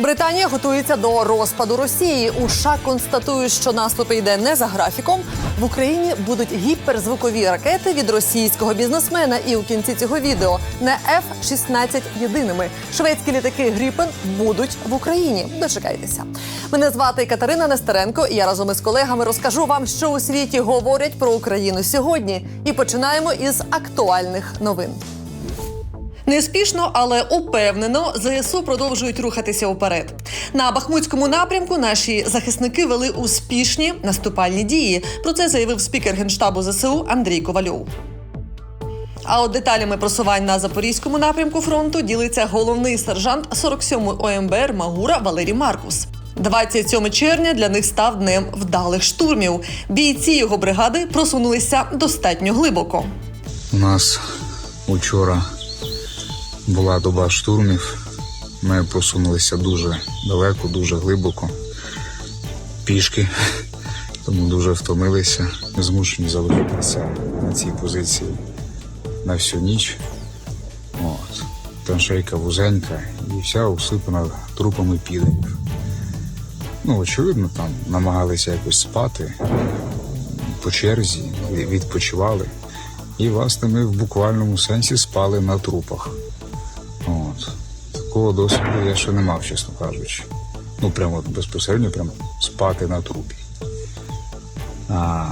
Британія готується до розпаду Росії. У США констатують, що наступ йде не за графіком. В Україні будуть гіперзвукові ракети від російського бізнесмена. І у кінці цього відео не F-16 єдиними. Шведські літаки Гріпен будуть в Україні. Дочекайтеся. Мене звати Катерина Нестеренко. І я разом із колегами розкажу вам, що у світі говорять про Україну сьогодні. І починаємо із актуальних новин. Неспішно, але упевнено ЗСУ продовжують рухатися вперед. На Бахмутському напрямку наші захисники вели успішні наступальні дії. Про це заявив спікер генштабу ЗСУ Андрій Ковальов. А от деталями просувань на запорізькому напрямку фронту ділиться головний сержант 47-ї ОМБР Магура Валерій Маркус. 27 червня для них став днем вдалих штурмів. Бійці його бригади просунулися достатньо глибоко. У нас учора була доба штурмів. Ми просунулися дуже далеко, дуже глибоко, пішки, тому дуже втомилися. Ми змушені залишитися на цій позиції на всю ніч. От. Траншейка вузенька і вся усипана трупами підерів. Ну, очевидно, там намагалися якось спати по черзі, відпочивали. І, власне, ми в буквальному сенсі спали на трупах От. Такого досвіду я ще не мав, чесно кажучи. Ну, прямо от безпосередньо прямо спати на трупі. А,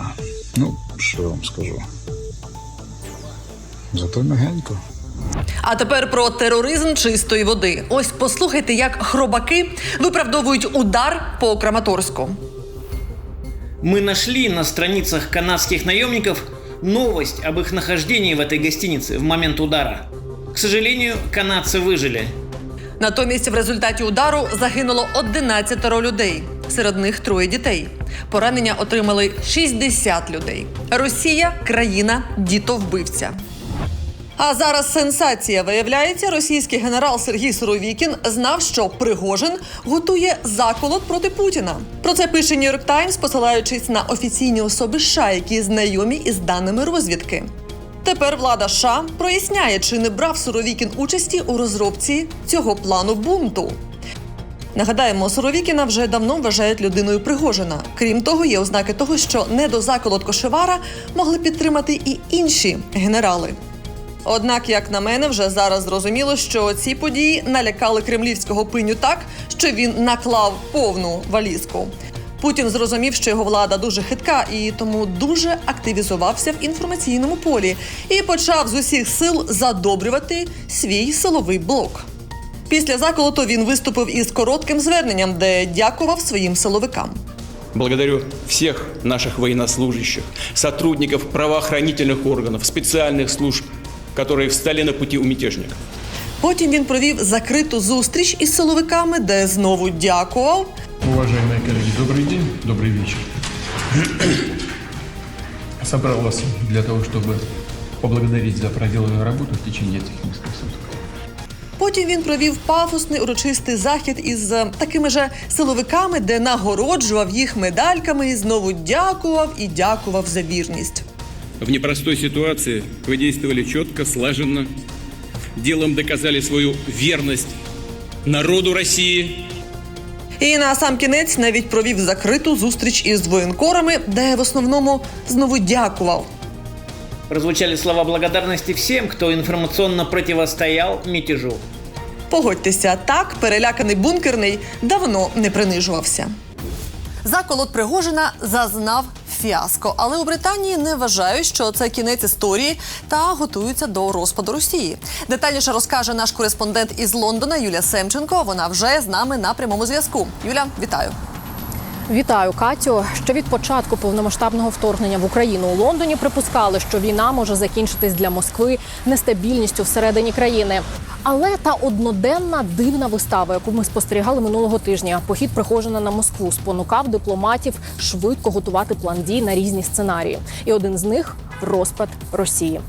ну, що я вам скажу. Зато мягенько. А тепер про тероризм чистої води. Ось послухайте, як хробаки виправдовують удар по Краматорську. Мы нашли на страницах канадских наемников новость об их нахождении в этой гостинице в момент удара. К сожалению, канадцы выжили. Натомість в результаті удару загинуло 11 людей. Серед них троє дітей. Поранення отримали 60 людей. Росія країна дітовбивця. А зараз сенсація виявляється, російський генерал Сергій Суровікін знав, що Пригожин готує заколот проти Путіна. Про це пише Нью-Йорк Таймс, посилаючись на офіційні особи США, які знайомі із даними розвідки. Тепер влада США проясняє, чи не брав Суровікін участі у розробці цього плану бунту. Нагадаємо, Суровікіна вже давно вважають людиною Пригожина. Крім того, є ознаки того, що недозаколот Кошевара могли підтримати і інші генерали. Однак, як на мене, вже зараз зрозуміло, що ці події налякали кремлівського пиню так, що він наклав повну валізку. Путін зрозумів, що його влада дуже хитка і тому дуже активізувався в інформаційному полі і почав з усіх сил задобрювати свій силовий блок. Після заколоту він виступив із коротким зверненням, де дякував своїм силовикам. Благодарю всех наших военнослужащих, сотрудников правоохранительных органов, специальных служб, которые встали на пути у мятежников. Потім він провів закриту зустріч із силовиками, де знову дякував Уважаемые коллеги, добрый день, добрый вечер. Собрал вас для того, чтобы поблагодарить за проделанную работу в течение этих нескольких суток. Потім він провів пафосний урочистий захід із е, такими же силовиками, де нагороджував їх медальками і знову дякував і дякував за вірність. В непростой ситуации вы действовали четко, слаженно, делом доказали свою верность народу России, І на сам кінець навіть провів закриту зустріч із воєнкорами, де в основному знову дякував. Прозвучали слова благодарності всім, хто інформаційно протистояв мятежу. Погодьтеся, так переляканий бункерний давно не принижувався. Заколот Пригожина зазнав фіаско, але у Британії не вважають, що це кінець історії та готуються до розпаду Росії. Детальніше розкаже наш кореспондент із Лондона Юлія Семченко. Вона вже з нами на прямому зв'язку. Юля, вітаю. Вітаю, Катю. Ще від початку повномасштабного вторгнення в Україну у Лондоні припускали, що війна може закінчитись для Москви нестабільністю всередині країни. Але та одноденна дивна вистава, яку ми спостерігали минулого тижня, похід Пригожина на Москву, спонукав дипломатів швидко готувати план дій на різні сценарії. І один з них розпад Росії.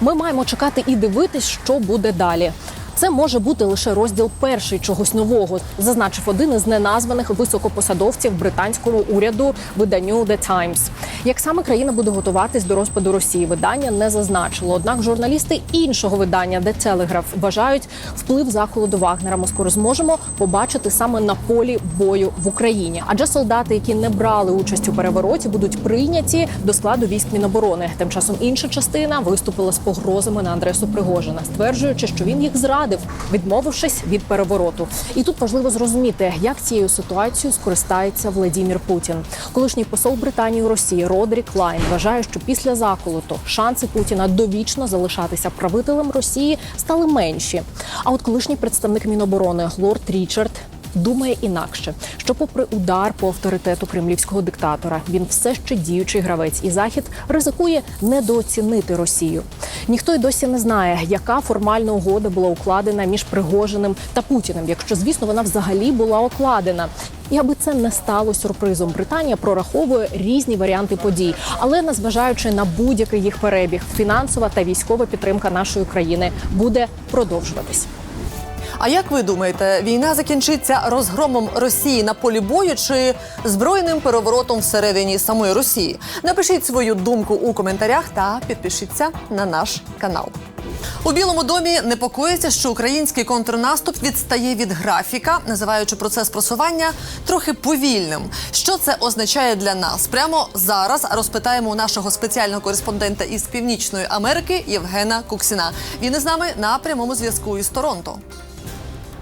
Ми маємо чекати і дивитись, що буде далі. Це може бути лише розділ перший чогось нового, зазначив один із неназваних високопосадовців британського уряду виданню The Times. Як саме країна буде готуватись до розпаду Росії, видання не зазначило. Однак журналісти іншого видання The Telegraph вважають вплив заколоду Вагнера. Ми скоро зможемо побачити саме на полі бою в Україні. Адже солдати, які не брали участь у перевороті, будуть прийняті до складу військ Міноборони. Тим часом інша частина виступила з погрозами на адресу Пригожина, стверджуючи, що він їх зрадив, відмовившись від перевороту. І тут важливо зрозуміти, як цією ситуацією скористається Владімір Путін. Колишній посол Британії у Росії Родрік Лайн вважає, що після заколоту шанси Путіна довічно залишатися правителем Росії стали менші. А от колишній представник Міноборони Лорд Річард думає інакше, що, попри удар по авторитету кремлівського диктатора, він все ще діючий гравець, і захід ризикує недооцінити Росію. Ніхто й досі не знає, яка формальна угода була укладена між Пригожиним та Путіним, якщо звісно вона взагалі була укладена. І аби це не стало сюрпризом, Британія прораховує різні варіанти подій, але незважаючи на будь-який їх перебіг, фінансова та військова підтримка нашої країни буде продовжуватись. А як ви думаєте, війна закінчиться розгромом Росії на полі бою чи збройним переворотом всередині самої Росії? Напишіть свою думку у коментарях та підпишіться на наш канал. У Білому домі непокоїться, що український контрнаступ відстає від графіка, називаючи процес просування трохи повільним. Що це означає для нас? Прямо зараз розпитаємо у нашого спеціального кореспондента із Північної Америки Євгена Куксіна. Він із нами на прямому зв'язку із Торонто.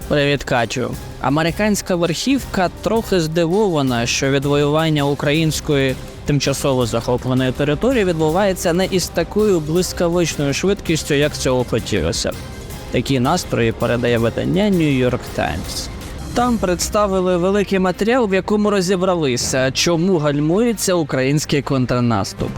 Привіт, Катю. Американська верхівка трохи здивована, що відвоювання української тимчасово захопленої території відбувається не із такою блискавичною швидкістю, як цього хотілося. Такі настрої передає видання New York Times. Там представили великий матеріал, в якому розібралися, чому гальмується український контрнаступ.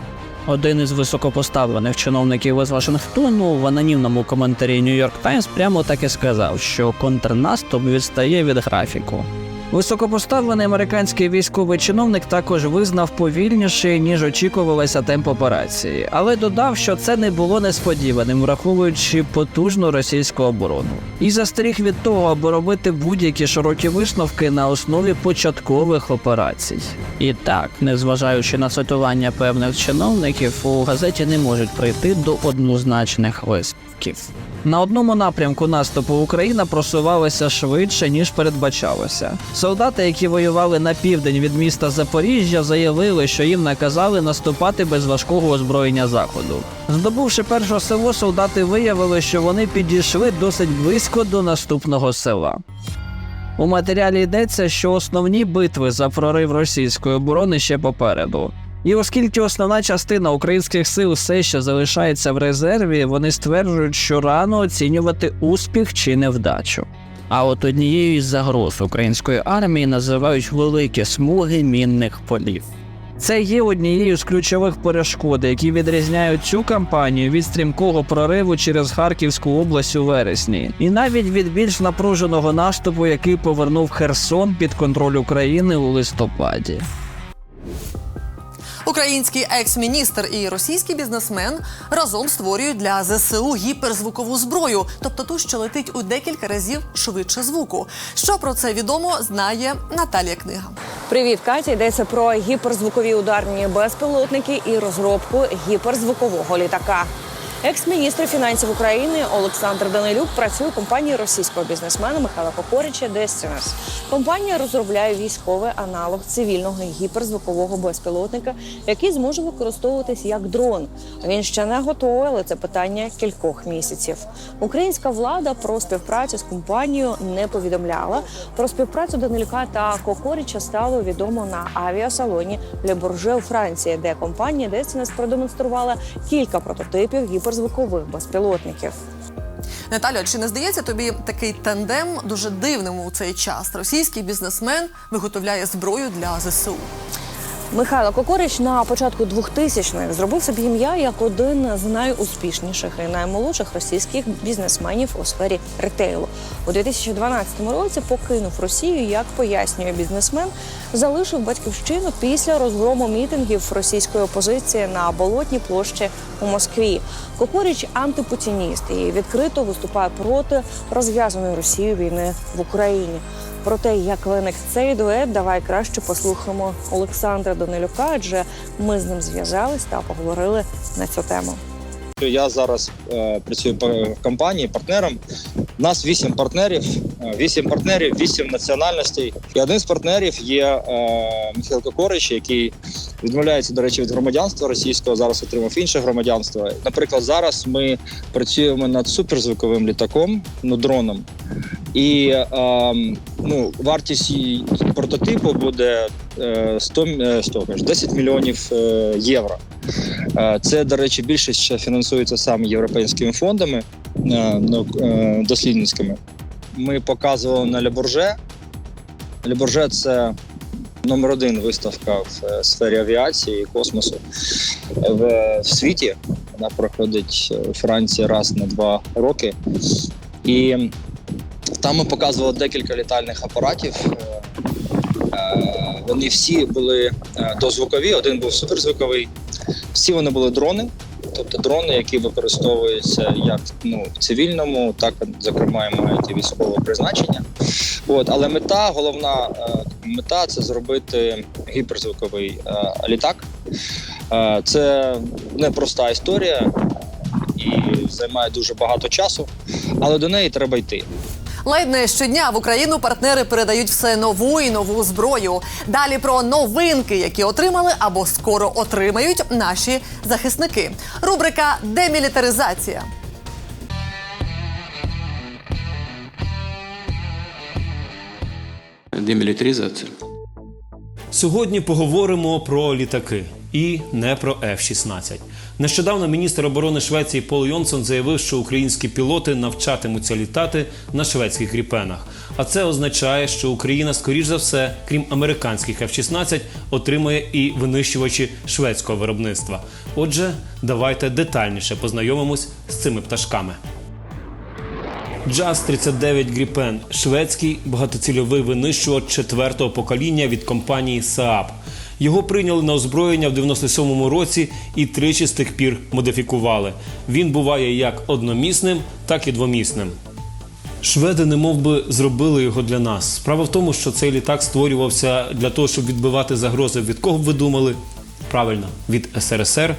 Один із високопоставлених чиновників із Вашингтону в анонімному коментарі New York Times прямо так і сказав, що контрнаступ відстає від графіку. Високопоставлений американський військовий чиновник також визнав повільніший, ніж очікувалося темп операції, але додав, що це не було несподіваним, враховуючи потужну російську оборону, і застеріг від того, аби робити будь-які широкі висновки на основі початкових операцій. І так, незважаючи на цитування певних чиновників, у газеті не можуть прийти до однозначних висновків. На одному напрямку наступу Україна просувалася швидше ніж передбачалося. Солдати, які воювали на південь від міста Запоріжжя, заявили, що їм наказали наступати без важкого озброєння заходу. Здобувши перше село, солдати виявили, що вони підійшли досить близько до наступного села. У матеріалі йдеться, що основні битви за прорив російської оборони ще попереду. І оскільки основна частина українських сил все ще залишається в резерві, вони стверджують, що рано оцінювати успіх чи невдачу. А от однією із загроз української армії називають великі смуги мінних полів. Це є однією з ключових перешкод, які відрізняють цю кампанію від стрімкого прориву через Харківську область у вересні, і навіть від більш напруженого наступу, який повернув Херсон під контроль України у листопаді. Український екс-міністр і російський бізнесмен разом створюють для ЗСУ гіперзвукову зброю, тобто ту, що летить у декілька разів швидше звуку. Що про це відомо, знає Наталія Книга. Привіт, Катя. Йдеться про гіперзвукові ударні безпілотники і розробку гіперзвукового літака. Екс-міністр фінансів України Олександр Данилюк працює у компанії російського бізнесмена Михайла Кокорича Destinas. Компанія розробляє військовий аналог цивільного гіперзвукового безпілотника, який зможе використовуватись як дрон. Він ще не готовий, але це питання кількох місяців. Українська влада про співпрацю з компанією не повідомляла. Про співпрацю Данилюка та Кокорича стало відомо на авіасалоні Bourget у Франції, де компанія Destinas продемонструвала кілька прототипів гіперзвукових безпілотників. Наталя, чи не здається тобі такий тандем дуже дивним у цей час? Російський бізнесмен виготовляє зброю для ЗСУ. Михайло Кокорич на початку 2000-х зробив собі ім'я як один з найуспішніших і наймолодших російських бізнесменів у сфері ретейлу. У 2012 році покинув Росію, як пояснює бізнесмен, залишив батьківщину після розгрому мітингів російської опозиції на болотній площі у Москві. Кокоріч антипутініст і відкрито виступає проти розв'язаної Росією війни в Україні. Про те, як виник цей дует, давай краще послухаємо Олександра Данилюка, адже ми з ним зв'язались та поговорили на цю тему. Я зараз е, працюю в компанії партнером. Нас вісім партнерів, е, вісім партнерів, вісім національностей. І один з партнерів є е, Михайло Кокорич, який відмовляється, до речі, від громадянства російського. Зараз отримав інше громадянство. Наприклад, зараз ми працюємо над суперзвуковим літаком, ну дроном. І е, ну, вартість прототипу буде е, 100, е, 100, 10 мільйонів е, євро. Е, Це, до речі, більше ще фінансується саме європейськими фондами дослідницькими. Ми показували на Лебурже. Лебурже це номер один виставка в е, сфері авіації і космосу в, світі. Вона проходить у Франції раз на два роки. І там ми показували декілька літальних апаратів. Е, е, Вони всі були е, дозвукові, один був суперзвуковий. Всі вони були дрони, тобто дрони, які використовуються як ну, в цивільному, так зокрема і мають і військове призначення. От, але мета, головна е, мета це зробити гіперзвуковий е, літак. Е, Це непроста історія і займає дуже багато часу, але до неї треба йти. Ледь не щодня в Україну партнери передають все нову і нову зброю. Далі про новинки, які отримали або скоро отримають наші захисники. Рубрика Демілітаризація. Демилитаризация. Сьогодні поговоримо про літаки і не про F-16. Нещодавно міністр оборони Швеції Пол Йонсон заявив, що українські пілоти навчатимуться літати на шведських гріпенах. А це означає, що Україна, скоріш за все, крім американських F-16, отримує і винищувачі шведського виробництва. Отже, давайте детальніше познайомимось з цими пташками. Джаз 39 Gripen – шведський багатоцільовий винищувач четвертого покоління від компанії Saab. Його прийняли на озброєння в 97-му році і тричі з тих пір модифікували. Він буває як одномісним, так і двомісним. Шведи не би зробили його для нас. Справа в тому, що цей літак створювався для того, щоб відбивати загрози. Від кого б ви думали? Правильно, від СРСР,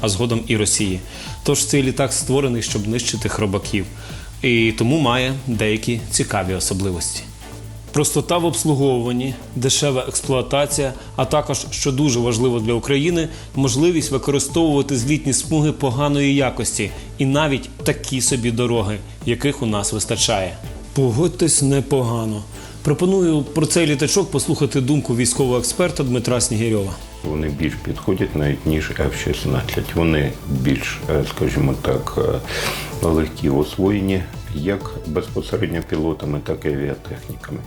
а згодом і Росії. Тож цей літак створений, щоб нищити хробаків. І тому має деякі цікаві особливості. Простота в обслуговуванні, дешева експлуатація, а також, що дуже важливо для України, можливість використовувати злітні смуги поганої якості і навіть такі собі дороги, яких у нас вистачає. Погодьтесь непогано. Пропоную про цей літачок послухати думку військового експерта Дмитра Снігирьова. Вони більш підходять навіть ніж F-16. Вони більш, е, скажімо так, е, легкі в освоєнні як безпосередньо пілотами, так і авіатехніками.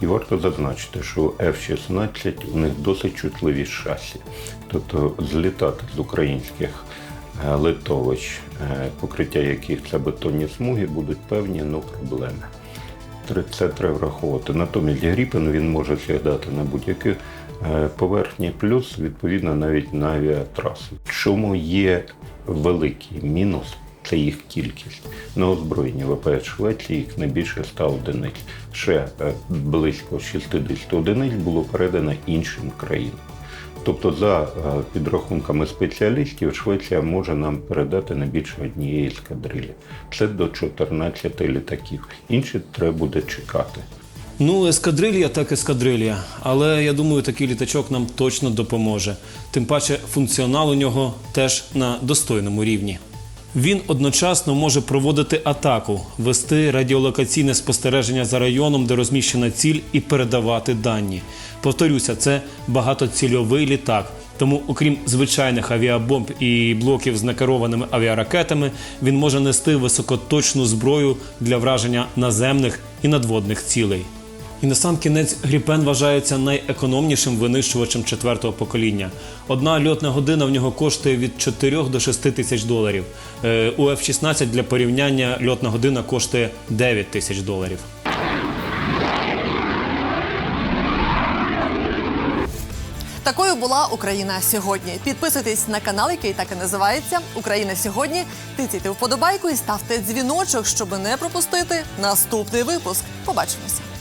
І варто зазначити, що F-16 у них досить чутливі шасі. Тобто злітати з українських е, литовищ, е, покриття яких це бетонні смуги, будуть певні ну, проблеми. Це треба враховувати. Натомість Гріпен він може сідати на будь-які е, поверхні, плюс відповідно навіть на авіатрасу. Чому є великий мінус? Це їх кількість. На озброєнні ВПС Швеції їх не більше 100 одиниць. Ще е, близько 60 одиниць було передано іншим країнам. Тобто, за е, підрахунками спеціалістів, Швеція може нам передати не більше однієї ескадрилі. Це до 14 літаків. Інші треба буде чекати. Ну, ескадрилья так ескадрилья. Але я думаю, такий літачок нам точно допоможе. Тим паче, функціонал у нього теж на достойному рівні. Він одночасно може проводити атаку, вести радіолокаційне спостереження за районом, де розміщена ціль, і передавати дані. Повторюся, це багатоцільовий літак. Тому, окрім звичайних авіабомб і блоків з накерованими авіаракетами, він може нести високоточну зброю для враження наземних і надводних цілей. І на сам кінець Гріпен вважається найекономнішим винищувачем четвертого покоління. Одна льотна година в нього коштує від 4 до 6 тисяч доларів. Е, у F-16 для порівняння льотна година коштує 9 тисяч доларів. Такою була Україна сьогодні. Підписуйтесь на канал, який так і називається Україна сьогодні. Тицяйте вподобайку і ставте дзвіночок, щоб не пропустити наступний випуск. Побачимося.